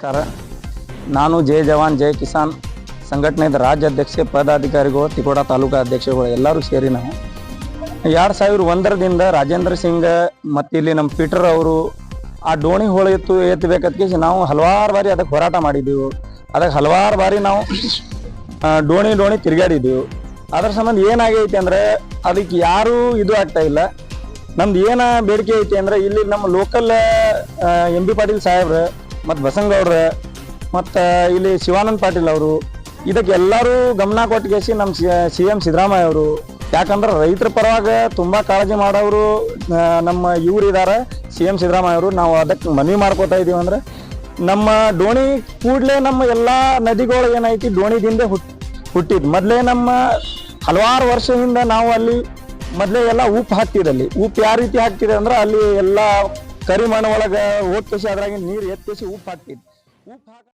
ನಮಸ್ಕಾರ. ನಾನು ಜೈ ಜವಾನ್ ಜೈ ಕಿಸಾನ್ ಸಂಘಟನೆದ ರಾಜ್ಯ ಅಧ್ಯಕ್ಷೆ, ಪದಾಧಿಕಾರಿಗಳು, ತಿಕೋಡ ತಾಲೂಕಾ ಅಧ್ಯಕ್ಷಗಳು ಎಲ್ಲರೂ ಸೇರಿ ನಾವು. ಎರಡು ಸಾವಿರ ಒಂದರದಿಂದ ರಾಜೇಂದ್ರ ಸಿಂಗ್ ಮತ್ತು ಇಲ್ಲಿ ನಮ್ಮ ಪೀಟರ್ ಅವರು ಆ ಡೋಣಿ ಹೋಳಿ ಎತ್ತು ಎತ್ತಬೇಕದಕ್ಕೆ ನಾವು ಹಲವಾರು ಬಾರಿ ಅದಕ್ಕೆ ಹೋರಾಟ ಮಾಡಿದ್ದೆವು. ಅದಕ್ಕೆ ಹಲವಾರು ಬಾರಿ ನಾವು ಡೋಣಿ ಡೋಣಿ ತಿರುಗಾಡಿದ್ದೆವು ಅದ್ರ ಸಂಬಂಧ ಏನಾಗೈತಿ ಅಂದ್ರೆ ಅದಕ್ಕೆ ಯಾರೂ ಇದು ಆಗ್ತಾ ಇಲ್ಲ. ನಮ್ದು ಏನು ಬೇಡಿಕೆ ಐತಿ ಅಂದ್ರೆ ಇಲ್ಲಿ ನಮ್ಮ ಲೋಕಲ್ ಎಂ ಬಿ ಪಾಟೀಲ್ ಸಾಹೇಬ್ರ ಮತ್ತು ಬಸಂಗೌಡ್ರ ಮತ್ತು ಇಲ್ಲಿ ಶಿವಾನಂದ ಪಾಟೀಲ್ ಅವರು, ಇದಕ್ಕೆ ಎಲ್ಲರೂ ಗಮನ ಕೊಟ್ಟಿಗೆಸಿ ನಮ್ಮ ಸಿ ಎಂ ಸಿದ್ದರಾಮಯ್ಯ ಅವರು. ಯಾಕಂದ್ರೆ ರೈತರ ಪರವಾಗಿ ತುಂಬಾ ಕಾಳಜಿ ಮಾಡೋರು ನಮ್ಮ ಇವ್ರು ಇದಾರೆ, ಸಿ ಎಂ ಸಿದ್ದರಾಮಯ್ಯ ಅವರು. ನಾವು ಅದಕ್ಕೆ ಮನವಿ ಮಾಡ್ಕೋತಾ ಇದೀವಿ ಅಂದ್ರೆ, ನಮ್ಮ ಡೋಣಿ ಕೂಡಲೇ ನಮ್ಮ ಎಲ್ಲಾ ನದಿಗಳು ಏನೈತಿ ಡೋಣಿದಿಂದ ಹುಟ್, ಹುಟ್ಟಿದ್. ಮೊದಲೇ ನಮ್ಮ ಹಲವಾರು ವರ್ಷದಿಂದ ನಾವು ಅಲ್ಲಿ ಮೊದಲೇ ಎಲ್ಲ ಉಪ್ಪು ಹಾಕ್ತಿದ್ದಲ್ಲಿ. ಉಪ್ಪು ಯಾವ ರೀತಿ ಹಾಕ್ತಿದೆ ಅಂದ್ರೆ ಅಲ್ಲಿ ಎಲ್ಲ ಕರಿಮಣ್ಣು ಒಳಗೆ ಹೋಗ್ತೇಸಿ ಅದ್ರಾಗಿನ ನೀರು ಎತ್ತಿಸಿ ಉಪ್ಪು ಹಾಕ್ತಿತ್ತು ಉಪ್ಪು ಹಾಕ